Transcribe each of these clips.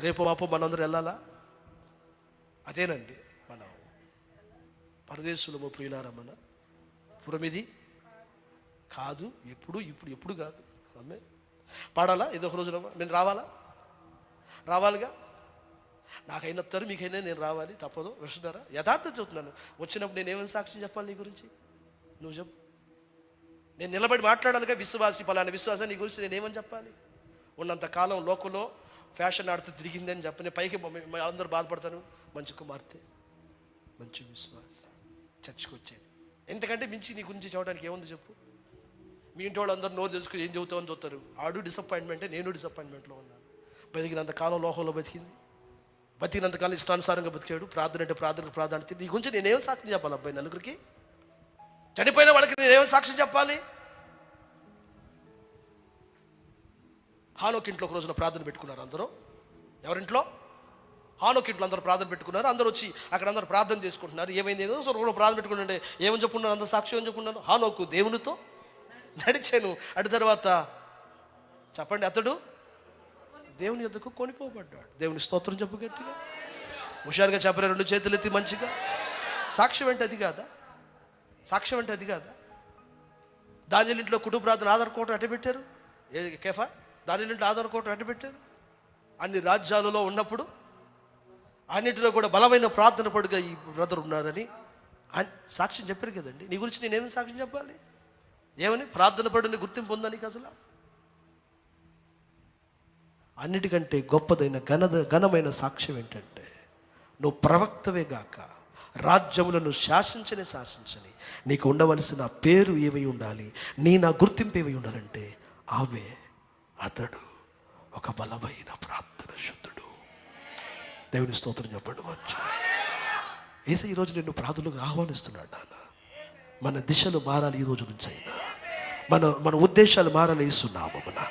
రేపు మాపో మనందరూ వెళ్ళాలా? అదేనండి మనం. పరదేశులము ప్రియులారమ్మన పురమిది కాదు ఎప్పుడు ఇప్పుడు ఎప్పుడు కాదు. అమ్మే పాడాలా? ఏదో ఒక రోజున నేను రావాలా? రావాలిగా? నాకైనా వస్తారు మీకైనా నేను రావాలి తప్పదు. వస్తున్నారా యథార్థం చెబుతున్నాను. వచ్చినప్పుడు నేను ఏమైనా సాక్ష్యం చెప్పాలి నీ గురించి? నువ్వు చెప్పు. నేను నిలబడి మాట్లాడాలిగా విశ్వాసి పలానా విశ్వాసం నీ గురించి నేను ఏమని చెప్పాలి? ఉన్నంత కాలం లోకంలో ఫ్యాషన్ ఆడుతూ తిరిగిందని చెప్పని పైకి అందరూ బాధపడతాను మంచి కుమార్తె మంచి విశ్వాస చర్చకు వచ్చేది ఎందుకంటే మించి నీ గురించి చెప్పడానికి ఏముంది చెప్పు? మీ ఇంటి వాళ్ళు అందరూ నోరు తెలుసుకుని ఏం చెబుతామని చూస్తారు. ఆడు డిసప్పాయింట్మెంటే నేను డిసప్పాయింట్మెంట్లో ఉన్నాను. బతికినంత కాలం లోహంలో బతికింది. బతికినంత కాలం ఇష్టానుసారంగా బతికాడు. ప్రార్థన అంటే ప్రార్థనకు ప్రాధాన్యత. నీ గురించి నేనేం సాక్ష్యం చెప్పాలి అబ్బాయి నలుగురికి? చనిపోయిన వాళ్ళకి నేనేం సాక్ష్యం చెప్పాలి? హానోక్ ఇంట్లో ఒక రోజున ప్రార్థన పెట్టుకున్నారు అందరూ. ఎవరింట్లో? హానోక్ ఇంట్లో అందరూ ప్రార్థన పెట్టుకున్నారు. అందరూ వచ్చి అక్కడ అందరూ ప్రార్థన చేసుకుంటున్నారు. ఏమైంది? ఏదో సో ఒకడు ప్రార్థన పెట్టుకున్నాడు ఏమని చెప్పుకున్నారు? అందరూ సాక్ష్యం ఏమని చెప్పుకున్నారు? హానోకు దేవునితో నడిచాను. అటు తర్వాత చెప్పండి అతడు దేవుని యొద్దకు కొనిపోబడ్డాడు. దేవుని స్తోత్రం చెప్పు గట్టిగా. హుషారుగా చెప్పరే? రెండు చేతులు ఎత్తి మంచిగా. సాక్ష్యం అంటే అది కాదా? సాక్ష్యం అంటే అది కాదా? దాని ఇంట్లో కుటుంబ ప్రార్థన ఆధార్ కోట అట్టే పెట్టారు? ఏ కేఫా? దాని నుండి ఆధార్ కోట అట్ట పెట్టారు. అన్ని రాజ్యాలలో ఉన్నప్పుడు అన్నిటిలో కూడా బలమైన ప్రార్థన పడుగా ఈ బ్రదర్ ఉన్నారని సాక్ష్యం చెప్పారు కదండి. నీ గురించి నేనేమి సాక్ష్యం చెప్పాలి? ఏమని? ప్రార్థన పడుని గుర్తింపు ఉందా నీకు అసలు? అన్నిటికంటే గొప్పదైన ఘనద ఘనమైన సాక్ష్యం ఏంటంటే నువ్వు ప్రవక్తవే గాక. రాజ్యములను శాసించని శాసించని నీకు ఉండవలసిన పేరు ఏమై ఉండాలి? నీ నా గుర్తింపు ఏమై ఉండాలంటే ఆమె అతడు ఒక బలమైన ప్రార్థన శుద్ధుడు. దేవుని స్తోత్రం చెప్పండి మంచి ఏసే ఈరోజు నిన్ను ప్రార్థనలకు ఆహ్వానిస్తున్నాడు నాన్న. మన దిశలు మారాలి ఈ రోజు నుంచి అయినా. మన మన ఉద్దేశాలు మారాలి ఇస్తున్నావు మన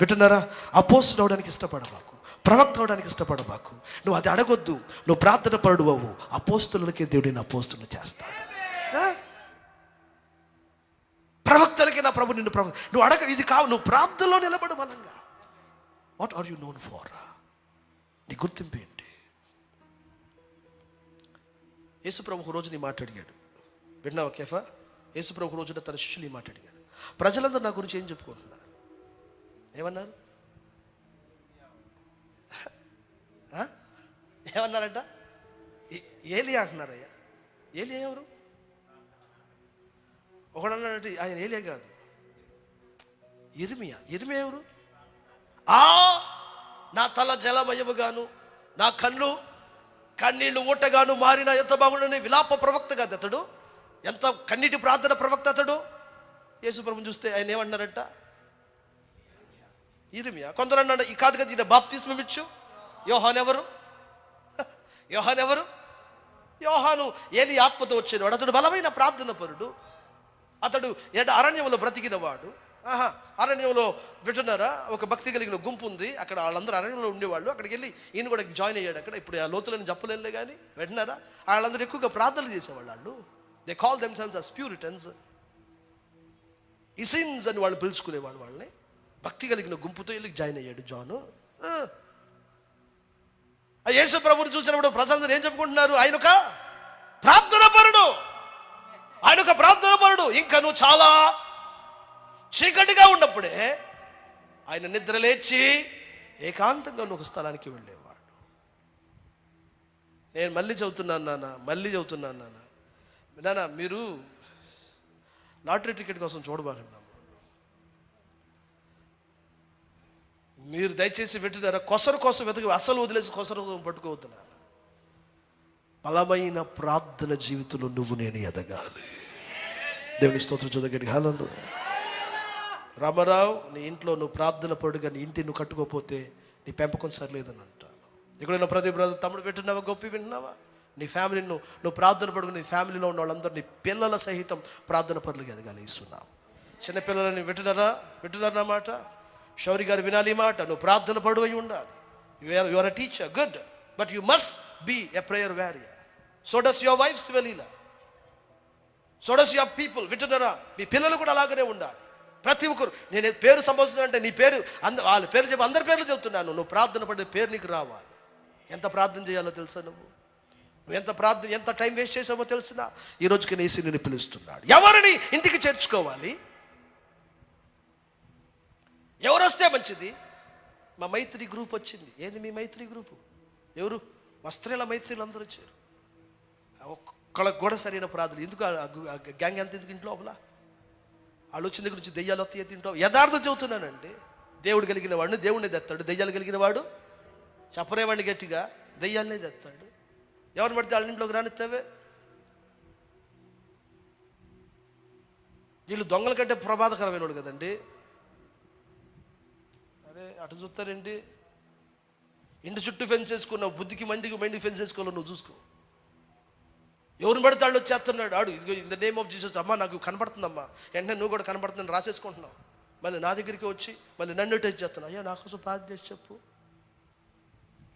వింటున్నారా? అపోస్ట్ అవడానికి ఇష్టపడబాకు ప్రవక్త అవడానికి ఇష్టపడబాకు నువ్వు అది అడగొద్దు. నువ్వు ప్రార్థన పరుడు ఆ అపోస్తులకి దేవుడిని ఆ అపోస్తులు చేస్తాడు. ప్రభు నిన్ను ప్రభు. నువ్వు అడగ ఇది కావు నువ్వు ప్రార్థనలో నిలబడు బలంగా. What are you known for నీ గుర్తింపు ఏంటి? యేసుప్రభు ఒక రోజు నీ మాట అడిగాడు. విన్నావా కేఫా? యేసుప్రభు ఒక రోజున తన శిష్యులు ఈ మాట అడిగాడు ప్రజలందరూ నా గురించి ఏం చెప్పుకుంటున్నారు? ఏమన్నారు? ఏమన్నారంట? ఏ- ఏలియా అంటున్నారయ్యా. ఏలియా ఎవరు? ఒకడన్నాడు ఆయన ఏలియా కాదు. ఇరిమియా. ఇరిమి ఎవరు? ఆ నా తల జలమయముగాను నా కళ్ళు కన్నీళ్ళు ఊటగాను మారిన ఎంత బాగుండని విలాప ప్రవక్త కాదు అతడు. ఎంత కన్నీటి ప్రార్థన ప్రవక్త అతడు. యేసుప్రభుని చూస్తే ఆయన ఏమన్నారంట? ఇరిమియా. కొందరు అన్నాడు ఈ కాదు కదా ఈయన బాప్తిస్మం ఇచ్చు. యోహాన్ ఎవరు? యోహాన్ ఎవరు? యోహాను ఏది ఆత్మతో వచ్చినవాడు. అతడు బలమైన ప్రార్థన పరుడు అతడు ఎడ అరణ్యంలో బ్రతికినవాడు. ఆహా అరణ్యంలో వింటున్నారా? ఒక భక్తి కలిగిన గుంపు ఉంది. అక్కడ వాళ్ళందరూ అరణ్యంలో ఉండేవాళ్ళు. అక్కడికి వెళ్ళి ఈయన కూడా జాయిన్ అయ్యాడు అక్కడ. ఇప్పుడు ఆ లోతులను చెప్పలేనులే కానీ వింటున్నారా? వాళ్ళందరూ ఎక్కువగా ప్రార్థనలు చేసేవాళ్ళు వాళ్ళు. They call them selves as puritans ఇసిన్స్ అని వాళ్ళు పిలుచుకునేవాళ్ళు వాళ్ళని. భక్తి కలిగిన గుంపుతో వెళ్ళి జాయిన్ అయ్యాడు జాను. ఆ. యేసు ప్రభుని చూసినప్పుడు ప్రజలందరూ ఏం చెప్పుకుంటున్నారు? ఆయన ఒక ప్రార్థన పరుడు ఆయన ఒక ప్రార్థన పరుడు ఇంకా నువ్వు చాలా చీకటిగా ఉన్నప్పుడే ఆయన నిద్ర లేచి ఏకాంతంగా ఒక స్థలానికి వెళ్ళేవాడు. నేను మళ్ళీ చదువుతున్నాను నాన్న మళ్ళీ చదువుతున్నాను నాన్న. నాన్న మీరు లాటరీ టికెట్ కోసం చూడబాకండి మీరు దయచేసి పెట్టినారా కొసరు కోసం వెతక అసలు వదిలేసి కొసరు పట్టుకోవద్దు నాన్న. బలమైన ప్రార్థన జీవితంలో నువ్వు నేను ఎదగాలి. దేవుని స్తోత్రం చూదగడి హాలలో రామారావు నీ ఇంట్లో నువ్వు ప్రార్థన పడుగా నీ ఇంటి నువ్వు కట్టుకోపోతే నీ పెంపకం సరిలేదని అంటాను ఎక్కడైనా ప్రతి బ్రదర్ తమ్ముడు వింటున్నావా గొప్పి వింటున్నావా నీ ఫ్యామిలీని నువ్వు నువ్వు ప్రార్థన పడుగు నీ ఫ్యామిలీలో ఉన్న వాళ్ళందరూ నీ పిల్లల సహితం ప్రార్థన పనులు ఎదగాలి ఇస్తున్నావు చిన్నపిల్లలని వింటున్నారా? వింటున్నారా మాట? శౌరి గారు వినాలి ఈ మాట నువ్వు ప్రార్థన పడు అయి ఉండాలి your your a teacher good but you must be a prayer warrior so does your wives వెలీలా so does your people వింటున్నారా? మీ పిల్లలు కూడా అలాగనే ఉండాలి. ప్రతి ఒక్కరు నేను పేరు సంబోధిస్తానంటే నీ పేరు అంద వాళ్ళ పేరు చెప్పి అందరి పేర్లు చెబుతున్నాను. నువ్వు ప్రార్థన పడే పేరు నీకు రావాలి. ఎంత ప్రార్థన చేయాలో తెలుసా నువ్వు? నువ్వు ఎంత ప్రార్థన ఎంత టైం వేస్ట్ చేసావో తెలిసినా? ఈ రోజుకి నేసి నిన్ను పిలుస్తున్నాడు. ఎవరిని ఇంటికి చేర్చుకోవాలి? ఎవరు వస్తే మంచిది? మా మైత్రి గ్రూప్ వచ్చింది. ఏది మీ మైత్రి గ్రూపు? ఎవరు? వస్త్రీల మైత్రులు అందరూ వచ్చారు. ఒక్కళ్ళకి కూడా సరైన ప్రార్థన. ఎందుకు గ్యాంగ్ ఎంత ఎందుకు ఇంట్లో లోపల? వాళ్ళు వచ్చిన దగ్గర నుంచి దెయ్యాలు వస్తాయి తింటావు. యథార్థం చెబుతున్నానండి దేవుడు కలిగిన వాడిని దేవుడిని తెస్తాడు. దెయ్యాలు కలిగిన వాడు చెప్పరేవాడిని గట్టిగా దెయ్యాలనే తెస్తాడు. ఎవరిని పడితే వాళ్ళ ఇంట్లోకి రానిస్తావే? వీళ్ళు దొంగల కంటే ప్రమాదకరమైన వాడు కదండి. అరే అటు చూస్తారేంటి? ఇంటి చుట్టూ ఫెన్స్ చేసుకున్నావు బుద్ధికి మండికి మైండ్కి ఫెన్స్ చేసుకోవాలో నువ్వు చూసుకో. ఎవరిని పడితే వాళ్ళు వచ్చేస్తున్నాడు. ఆడు ఇదిగో in the name of Jesus అమ్మా నాకు కనబడుతుందమ్మా. వెంటనే నువ్వు కూడా కనబడుతుందని రాసేసుకుంటున్నావు. మళ్ళీ నా దగ్గరికి వచ్చి మళ్ళీ నన్ను టచ్ చేస్తున్నావు. అయ్యా నా కోసం ప్రార్థన చేసి చెప్పు.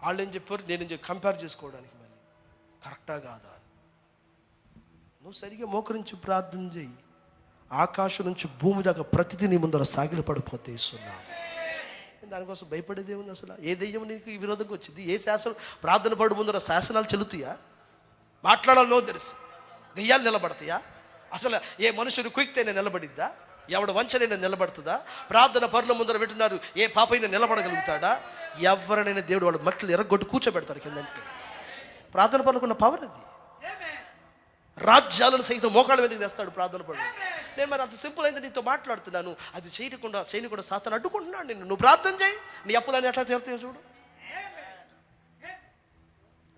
వాళ్ళు ఏం చెప్పారు? నేను చెప్పి కంపేర్ చేసుకోవడానికి మళ్ళీ. కరెక్టా కాదా నువ్వు సరిగా మోకరించి ప్రార్థన చేయి ఆకాశం నుంచి భూమి దాకా ప్రతిదీ నీ ముందర సాగిల పడిపోతే ఇస్తున్నాను దానికోసం భయపడేది అసలు? ఏ దెయ్యం నీకు ఈ విరోధంగా వచ్చింది? ఏ శాసనం ప్రార్థన పడు ముందర శాసనాలు చెల్లుతాయా? మాట్లాడాలో తెలుసు. దెయ్యాలు నిలబడతాయా? అసలు ఏ మనుషుడు అయినా నిలబడిద్దా? ఎవడు వంచనైనా నిలబడుతుందా? ప్రార్థన పరుల ముందర పెట్టున్నారు ఏ పాపైనా నిలబడగలుగుతాడా? ఎవరినైనా దేవుడు వాడు మట్లు ఎరగొట్టు కూర్చోబెడతాడు కిందంతే. ప్రార్థన పనుకున్న పవర్ అది. రాజ్యాలను సైతం మోకాళ్ళ మీదకి తెస్తాడు ప్రార్థన పడు నేను మరి అంత సింపుల్ అయింది నీతో మాట్లాడుతున్నాను. అది చేయకుండా చేయకుండా సాతను అడ్డుకుంటున్నాను నేను నువ్వు ప్రార్థన చేయి నీ అప్పులన్నీ ఎట్లా తీరుతాయో చూడు.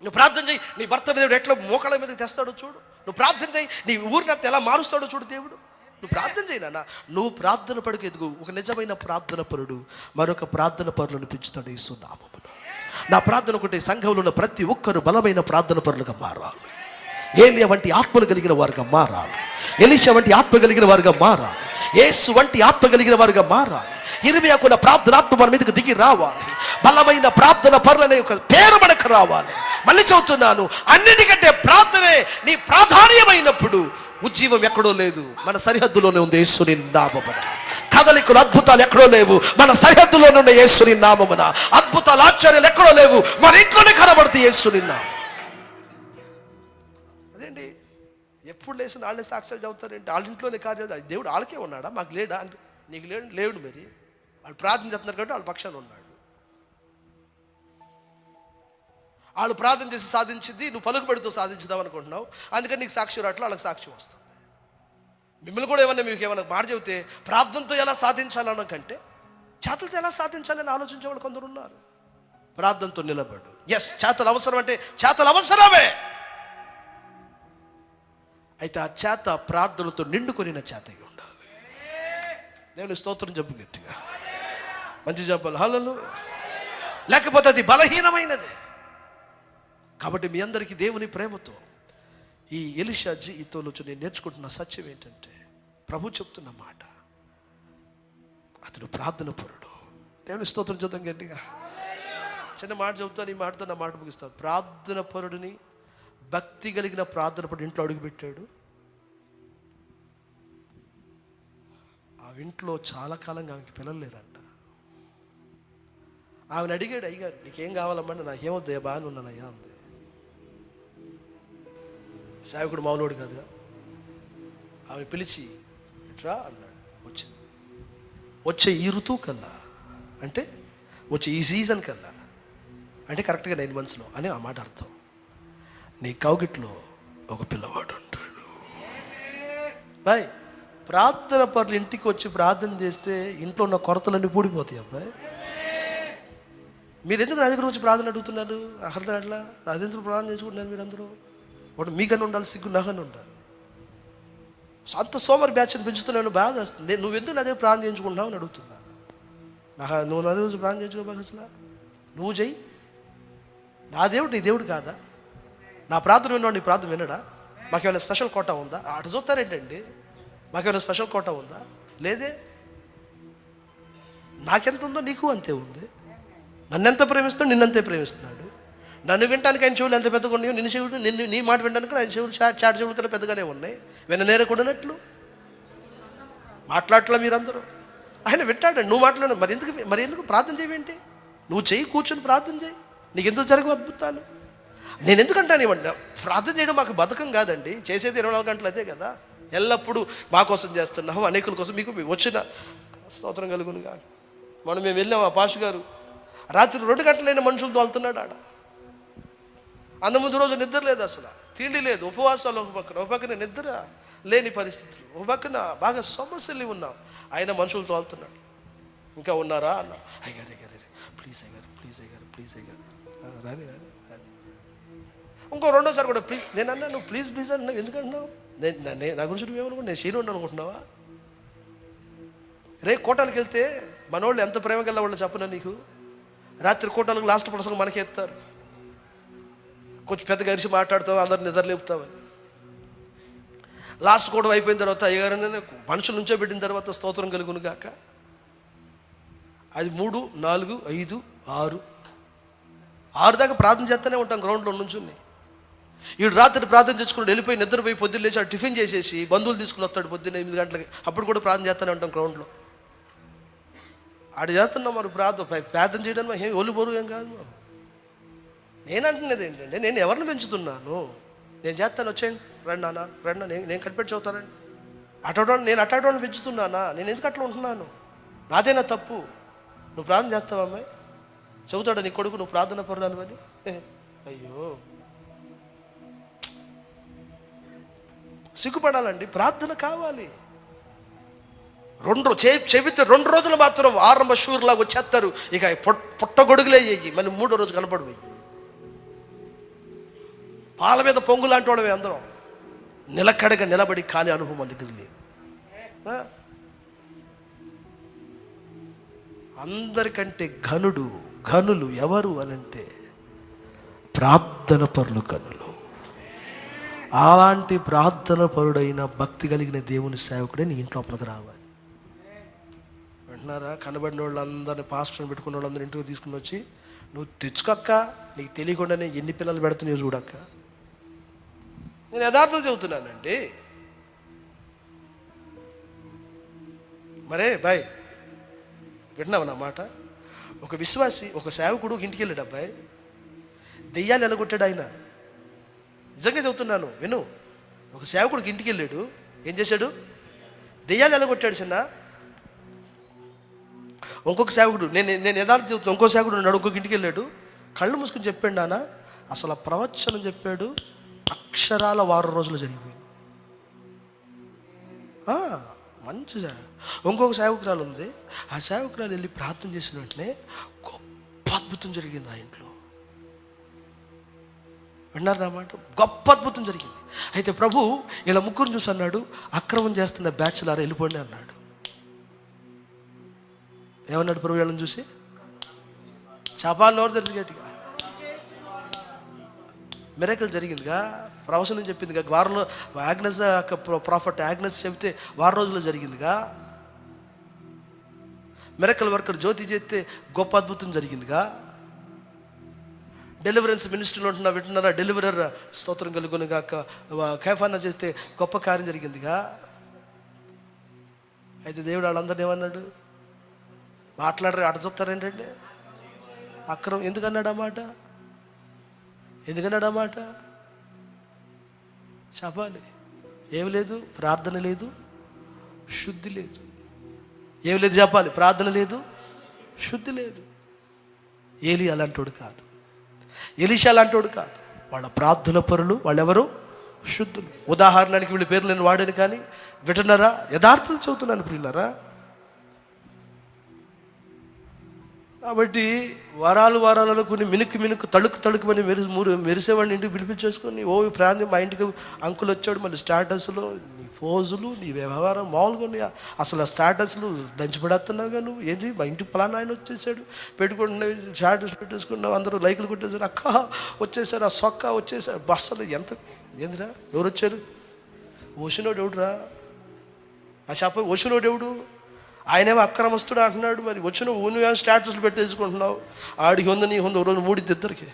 నువ్వు ప్రార్థన చేయి నీ భర్త దేవుడు ఎట్లా మోకాళ్ళ మీద తెస్తాడో చూడు. నువ్వు ప్రార్థన చేయి నీ ఊరిని అంత ఎలా మారుస్తాడో చూడు దేవుడు. నువ్వు ప్రార్థన చేయి నాన్న. నువ్వు ప్రార్థన పడుకు ఎదుగు. ఒక నిజమైన ప్రార్థన పరుడు మరొక ప్రార్థన పరులను పెంచుతాడు ఈ సునామమును నా ప్రార్థన ఒకటి సంఘంలో ఉన్న ప్రతి ఒక్కరు బలమైన ప్రార్థన పరులుగా మారాలి. ఏలియా వంటి ఆత్మలు కలిగిన వారుగా మారాలి. ఎలిష వంటి ఆత్మ కలిగిన వారుగా మారాలి. ఏసు వంటి ఆత్మ కలిగిన వారుగా మారాలి. ఇరిమియా కూడా ప్రార్థనాత్మ మన మీదకి దిగి రావాలి. బలమైన ప్రార్థన పరులనే ఒక పేరు మనకు రావాలి. మళ్ళీ చదువుతున్నాను. అన్నిటికంటే ప్రార్థనే నీ ప్రాధాన్యమైనప్పుడు ఉజ్జీవం ఎక్కడో లేదు. మన సరిహద్దులోనే ఉంది యేసుని నామమున. కదలికలు అద్భుతాలు ఎక్కడో లేవు. మన సరిహద్దులోనే ఉన్న యేసుని నామమున. అద్భుతాలు ఆశ్చర్యాలు ఎక్కడో లేవు. మన ఇంట్లోనే కనబడుతుంది యేసుని నామం అదేంటి? ఎప్పుడు లేచిన వాళ్ళే సాక్ష్యాలు చదువుతారేంటి? వాళ్ళ ఇంట్లోనే కార్యాలు దేవుడు వాళ్ళకే ఉన్నాడా? మాకు లేడా? అంటే నీకు లేడు లేవుడు మరి. వాళ్ళు ప్రార్థన చేస్తున్నారు కాబట్టి వాళ్ళ పక్షాన ఉన్నాడు. వాళ్ళు ప్రార్థన చేసి సాధించింది నువ్వు పలుకుబడితో సాధించుదాం అనుకుంటున్నావు. అందుకని నీకు సాక్షి రావట్లే వాళ్ళకి సాక్షి వస్తుంది. మిమ్మల్ని కూడా ఏమన్నా మీకు ఏమైనా మాట చెబితే ప్రార్థనతో ఎలా సాధించాలన్న కంటే చేతలతో ఎలా సాధించాలని ఆలోచించే వాళ్ళు కొందరు ఉన్నారు. ప్రార్థనతో నిలబడు. ఎస్ చేతలు అవసరం అంటే చేతలు అవసరమే. అయితే ఆ చేత ప్రార్థనతో నిండుకొనిన చేత ఉండాలి. నేను స్తోత్రం చెప్పు గట్టిగా. మంచి చెప్పాలి. హలో లేకపోతే అది బలహీనమైనది. కాబట్టి మీ అందరికీ దేవుని ప్రేమతో ఈ ఎలిషా జీవితంలో నేను నేర్చుకుంటున్న సత్యం ఏంటంటే ప్రభు చెప్తున్న మాట. అతడు ప్రార్థన పరుడు. దేవుని స్తోత్రం చూద్దాం గట్టిగా. చిన్న మాట చెబుతాను ఈ మాటతో నా మాట ముగిస్తాను. ప్రార్థన పరుడిని భక్తి కలిగిన ప్రార్థన పడి ఇంట్లో అడుగుపెట్టాడు. ఆ ఇంట్లో చాలా కాలంగా ఆమెకి పిల్లలు లేరంట. ఆమెను అడిగాడు అయ్యారు నీకేం కావాలమ్మా? నాకేమొద్దు బాగానే ఉన్నానయ్యా అంది. సేవకుడు మామూలుడు కాదుగా. ఆమె పిలిచి ఎట్రా? అన్నాడు. వచ్చింది. వచ్చే ఈ ఋతువు కల్లా? అంటే వచ్చే ఈ సీజన్ కల్లా? అంటే కరెక్ట్గా నైన్ మంత్స్లో అని ఆ మాట అర్థం. నీ కౌగిట్లో ఒక పిల్లవాడు ఉంటాడు. బాయ్ ప్రార్థన పనులు ఇంటికి వచ్చి ప్రార్థన చేస్తే ఇంట్లో ఉన్న కొరతలన్నీ పూడిపోతాయి అబ్బాయి. మీరు ఎందుకు నా దగ్గర వచ్చి ప్రార్థన అడుగుతున్నారు? అర్థం అట్లా నా దగ్గర ప్రార్థన చేసుకుంటున్నారు మీరందరూ? వాడు మీకని ఉండాలి సిగ్గు నాకన్నా ఉండాలి. అంత సోమరి బ్యాచ్ని పెంచుతున్నాను బాధ వస్తుంది. నేను నువ్వెందుకు నా దగ్గర చేయించుకుంటున్నావు అని అడుగుతున్నాను నాకు నువ్వు నా రోజు వచ్చి చేయించుకోబాక అసలు. నువ్వు చెయ్యి. నా దేవుడు నీ దేవుడు కాదా? నా ప్రార్థన విన్నాడు నీ ప్రార్థన వినడా? మాకేమైనా స్పెషల్ కోట ఉందా? అటు చూస్తారేంటండి? మాకేమైనా స్పెషల్ కోట ఉందా? లేదే. నాకెంత ఉందో నీకు అంతే ఉంది. నన్నెంత ప్రేమిస్తున్నాడు నిన్నంతే ప్రేమిస్తున్నాడు. నన్ను వినడానికి ఆయన చెవులు ఎంత పెద్దగా ఉన్నాయో నిన్ను చెవులు నిన్ను నీ మాట వినడానికి ఆయన చెవులు చాట్ చెవులు కన్నా పెద్దగానే ఉన్నాయి. విననేరకూడనట్లు. మాట్లాడట్లా మీరందరూ. ఆయన వింటాడండి నువ్వు మాట్లాడు. మరి ఎందుకు మరి ఎందుకు ప్రార్థన చేయవేంటి నువ్వు చేయి కూర్చొని ప్రార్థన చేయి. నీకు ఎందుకు జరగవు అద్భుతాలు? నేను ఎందుకంటాను ఇవ్వండి ప్రార్థన చేయడం మాకు బతకం కాదండి. చేసేది ఇరవై నాలుగు గంటలు అదే కదా. ఎల్లప్పుడూ మా కోసం చేస్తున్నాము అనేకుల కోసం మీకు మీ వచ్చిన స్తోత్రం కలుగును కానీ మనం మేము వెళ్ళాం ఆ పాష గారు. రాత్రి రెండు గంటలైన మనుషులు తోలుతున్నాడు ఆడ అంతకుముందు రోజు నిద్ర లేదు అసలు. తిండి లేదు. ఉపవాసాలు ఒక పక్కన ఒక పక్కన నిద్ర లేని పరిస్థితులు. ఒక పక్కన బాగా సొమ్మసిల్లి ఉన్నాం. ఆయన మనుషులు తోలుతున్నాడు. ఇంకా ఉన్నారా? అన్న. అయ్యారు అయ్యారు ప్లీజ్ అయ్యారు ప్లీజ్ అయ్యారు ప్లీజ్ అయ్యారు రాని రాని రాని. ఇంకో రెండోసారి కూడా ప్లీజ్ నేను అన్నా నువ్వు ప్లీజ్ ప్లీజ్ అన్నావు? ఎందుకంటున్నావు నేను నా- నా గురించి నువ్వేమనుకుంటున్నా నేను శీను అనుకుంటున్నావా? రే కోటాలకు వెళ్తే మనోళ్ళు ఎంత ప్రేమ గల వాళ్ళు చెప్పనా నీకు? రాత్రి కోటాలకు లాస్ట్ ప్రసంగం మనకేస్తారు ఎత్తారు కొంచెం పెద్దగా గరిసి మాట్లాడతావు అందరు నిద్ర లేపుతావని లాస్ట్ కూడా అయిపోయిన తర్వాత అయ్యగారని మనుషులు నుంచో పెట్టిన తర్వాత స్తోత్రం కలుగును గాక. అది మూడు నాలుగు ఐదు ఆరు. ఆరు దాకా ప్రార్థన చేస్తూనే ఉంటాం గ్రౌండ్లో నుంచుని. ఈడు రాత్రి ప్రార్థన చేసుకుని వెళ్ళిపోయి నిద్రపోయి పొద్దున్న లేచి ఆడు టిఫిన్ చేసేసి బంధువులు తీసుకుని వస్తాడు పొద్దున్న ఎనిమిది గంటలకి. అప్పుడు కూడా ప్రార్థన చేస్తూనే ఉంటాం గ్రౌండ్లో. ఆడు చేస్తున్నాం మరి ప్రార్థన ప్రార్థన చేయడానికి ఏం ఒళ్ళు బరువు ఏం కాదు నేను అంటున్నది ఏంటంటే నేను ఎవరిని పెంచుతున్నాను? నేను చేస్తాను వచ్చేయండి. రండి అన్న రండి నేను నేను కనిపెట్టి చదువుతానండి అటోడోని నేను అటాడోని పెంచుతున్నానా? నేను ఎందుకు అట్లా ఉంటున్నాను? నాదేనా తప్పు? నువ్వు ప్రార్థన చేస్తావా అమ్మాయి? చెబుతాడా నీ కొడుకు నువ్వు ప్రార్థన పరురాలు అని. అయ్యో. సిగ్గుపడాలండి. ప్రార్థన కావాలి. రెండు చే చెబితే రెండు రోజులు మాత్రం ఆరంభ షూర్లాగా వచ్చేస్తారు. ఇక పొట్ట పుట్టగొడుగులే చెయ్యి మళ్ళీ మూడో రోజు కనపడిపోయి పాల మీద పొంగు లాంటి వాళ్ళమే అందరం. నిలకడగా నిలబడి కాని అనుభవం మన దగ్గర లేదు. అందరికంటే ఘనుడు ఘనులు ఎవరు అనంటే ప్రార్థన పరులు గనులు అలాంటి ప్రార్థన పరుడైన భక్తి కలిగిన దేవుని సేవకుడే నీ ఇంట్లోపలికి రావాలి. వింటున్నారా? కనబడిన వాళ్ళందరినీ పాస్టర్ని పెట్టుకున్న వాళ్ళందరినీ ఇంటికి తీసుకుని వచ్చి నువ్వు తెచ్చుకక్క నీకు తెలియకుండానే ఎన్ని పిల్లలు పెడుతున్నావు చూడక్క. నేను యథార్థం చెబుతున్నానండి. మరే బాయ్ విన్నావు నా మాట? ఒక విశ్వాసి ఒక సేవకుడు ఇంటికి వెళ్ళాడు అబ్బాయి. దెయ్యాలు ఎలగొట్టాడు ఆయన. నిజంగా చెబుతున్నాను విను. ఒక సేవకుడికి ఇంటికి వెళ్ళాడు. ఏం చేశాడు? దెయ్యాలు ఎలగొట్టాడు చిన్న. ఇంకొక సేవకుడు నేను నేను యథార్థం చెబుతాను ఇంకో సేవకుడు ఉన్నాడు ఇంకొక ఇంటికి వెళ్ళాడు. కళ్ళు మూసుకుని చెప్పాడు నాన్న అసలు ప్రవచనం చెప్పాడు. అక్షరాల వారం రోజులు జరిగిపోయింది. ఆ, మంచి ఇంకొక సేవకురాలు ఉంది ఆ సేవకురాలు వెళ్ళి ప్రార్థన చేసిన వెంటనే గొప్ప అద్భుతం జరిగింది ఆ ఇంట్లో. విన్నారు నా మాట? గొప్ప అద్భుతం జరిగింది. అయితే ప్రభు ఇలా ముగ్గురు చూసి అన్నాడు అక్రమం చేస్తున్న బ్యాచ్లారా వెళ్ళిపోండి అన్నాడు. ఏమన్నాడు ప్రభు వీళ్ళని చూసి? చపాలు నోరు తెరిచి గట్టిగా. మిరకల్ జరిగిందిగా ప్రవచనం చెప్పిందిగా వారంలో యాగ్నస్ ప్రాఫిట్ యాగ్నస్ చెబితే వారం రోజుల్లో జరిగిందిగా. మిరకల్ వర్కర్ జ్యోతి చేస్తే గొప్ప అద్భుతం జరిగిందిగా. డెలివరెన్స్ మినిస్ట్రీలో ఉంటున్న వింటున్నారా డెలివరర్ స్తోత్రం కలుగును గాక కేఫానా చేస్తే గొప్ప కార్యం జరిగిందిగా. అయితే దేవుడు వాళ్ళందరినీ ఏమన్నాడు? మాట్లాడరు అట చూస్తారేంటండి? అక్రమం ఎందుకన్నాడు ఆ మాట? ఎందుకన్నాడు ఆ మాట చెప్పాలి. ఏమి లేదు ప్రార్థన లేదు శుద్ధి లేదు. ఏమి లేదు చెప్పాలి ప్రార్థన లేదు శుద్ధి లేదు. ఏలి అలాంటోడు కాదు. ఎలిషా అలాంటోడు కాదు. వాళ్ళ ప్రార్థన పరులు వాళ్ళెవరు? శుద్ధులు. ఉదాహరణకి వీళ్ళ పేర్లు నేను వాడాను కానీ వింటున్నారా? యథార్థత చదువుతున్నాను ప్రియులరా. కాబట్టి వారాలు వారాలలో కొన్ని మినుకు మినుకు తళుకు తళుకుమని మెరి మూరు మెరిసేవాడిని ఇంటికి పిలిపించేసుకొని ఓ ప్రాంతం మా ఇంటికి అంకుల్ వచ్చాడు మళ్ళీ స్టాటస్లో నీ ఫోజులు నీ వ్యవహారం మామూలుగా అసలు ఆ స్టాటస్లు దంచిపడేస్తున్నావుగా నువ్వు? ఏంటి మా ఇంటికి ప్లాన్ ఆయన వచ్చేసాడు. పెట్టుకుంటున్నావు స్టాటస్ పెట్టేసుకున్నావు అందరూ లైకులు కొట్టేసారు అక్క వచ్చేసారు ఆ సొక్క వచ్చేసారు. బస్సలు ఎంత? ఏందిరా? ఎవరు వచ్చారు వచ్చినోడు ఎవడురా? ఆ చెప్ప వచ్చినోడు ఎవడు? ఆయనేమో అక్రమస్తుడు అంటున్నాడు మరి. వచ్చిన నువ్వేమో స్టాటస్లు పెట్టేసుకుంటున్నావు. ఆడికి ఉంది నీ ఉంది రోజు మూడిద్ది ఇద్దరికి.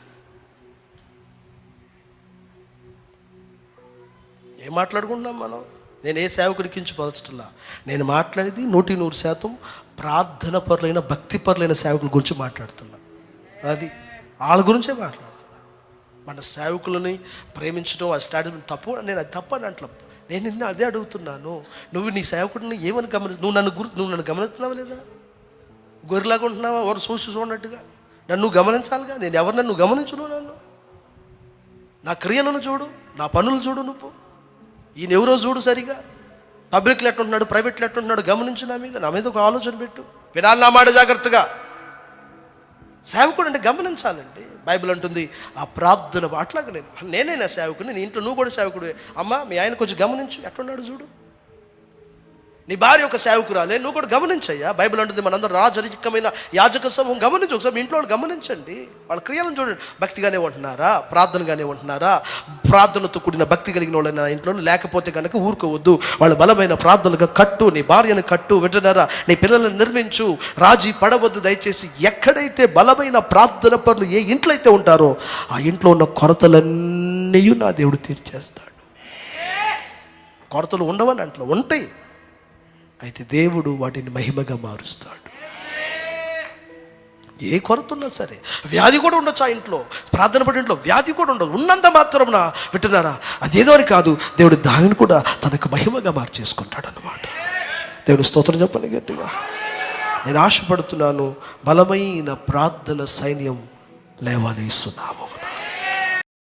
ఏం మాట్లాడుకుంటున్నాం మనం? నేను ఏ సేవకుడికి కించపరచట్లా? నేను మాట్లాడేది నూటి నూరు శాతం ప్రార్థన పరులైన భక్తి పరులైన సేవకుల గురించి మాట్లాడుతున్నా. అది వాళ్ళ గురించే మాట్లాడుతున్నా. మన సేవకులని ప్రేమించడం ఆ స్టాటస్ తప్పు నేను అది తప్పు అని అంటలే. నేను నిన్న అదే అడుగుతున్నాను. నువ్వు నీ సేవకుడిని ఏమని గమని నువ్వు నన్ను గుర్తు నువ్వు నన్ను గమనిస్తున్నావా లేదా? గొర్రెలాగా ఉంటున్నావా? ఎవరు చూసి చూడనట్టుగా? నన్ను గమనించాలిగా? నేను ఎవరు నన్ను గమనించును నన్ను? నా క్రియలను చూడు నా పనులు చూడు నువ్వు. ఈయన ఎవరో చూడు సరిగా. పబ్లిక్లో ఎట్టుంటున్నాడు ప్రైవేట్లో ఎట్టుంటున్నాడు గమనించు నా మీద. నా మీద ఒక ఆలోచన పెట్టు. వినాలి నా మాట జాగ్రత్తగా. సేవకుడు అంటే గమనించాలండి. బైబిల్ అంటుంది ఆ ప్రార్థన అట్లాగే నేను నేనే నా సేవకుని నీ ఇంట్లో నువ్వు కూడా సేవకుడు అమ్మ మీ ఆయన కొంచెం గమనించు ఎట్లున్నాడు చూడు. నీ భార్య ఒక సేవకురాలే నువ్వు కూడా గమనించయ్యా. బైబిల్ అంటుంది మనందరం రాజరికమైన యాజక సమూహం. గమనించు ఒకసారి మీ ఇంట్లో గమనించండి. వాళ్ళ క్రియలను చూడండి. భక్తిగానే ఉంటున్నారా? ప్రార్థనగానే ఉంటున్నారా? ప్రార్థనతో కూడిన భక్తి కలిగిన వాళ్ళు నా ఇంట్లో లేకపోతే కనుక ఊరుకోవద్దు. వాళ్ళు బలమైన ప్రార్థనలుగా కట్టు నీ భార్యను కట్టు వింటున్నారా? నీ పిల్లలను నిర్మించు. రాజీ పడవద్దు దయచేసి ఎక్కడైతే బలమైన ప్రార్థన పనులు ఏ ఇంట్లో అయితే ఉంటారో ఆ ఇంట్లో ఉన్న కొరతలన్నీ నా దేవుడు తీర్చేస్తాడు. కొరతలు ఉండవని అంట్లో ఉంటాయి. అయితే దేవుడు వాటిని మహిమగా మారుస్తాడు. ఏ కొరత ఉన్నా సరే వ్యాధి కూడా ఉండొచ్చు ఆ ఇంట్లో. ప్రార్థన పడి ఇంట్లో వ్యాధి కూడా ఉండదు. ఉన్నంత మాత్రం వింటున్నారా? అదేదో అని కాదు దేవుడు దానిని కూడా తనకు మహిమగా మార్చేసుకుంటాడు అనమాట దేవుడు స్తోత్రం చెప్పండి గట్టిగా. నేను ఆశపడుతున్నాను బలమైన ప్రార్థన సైన్యం లేవనేస్తున్నాము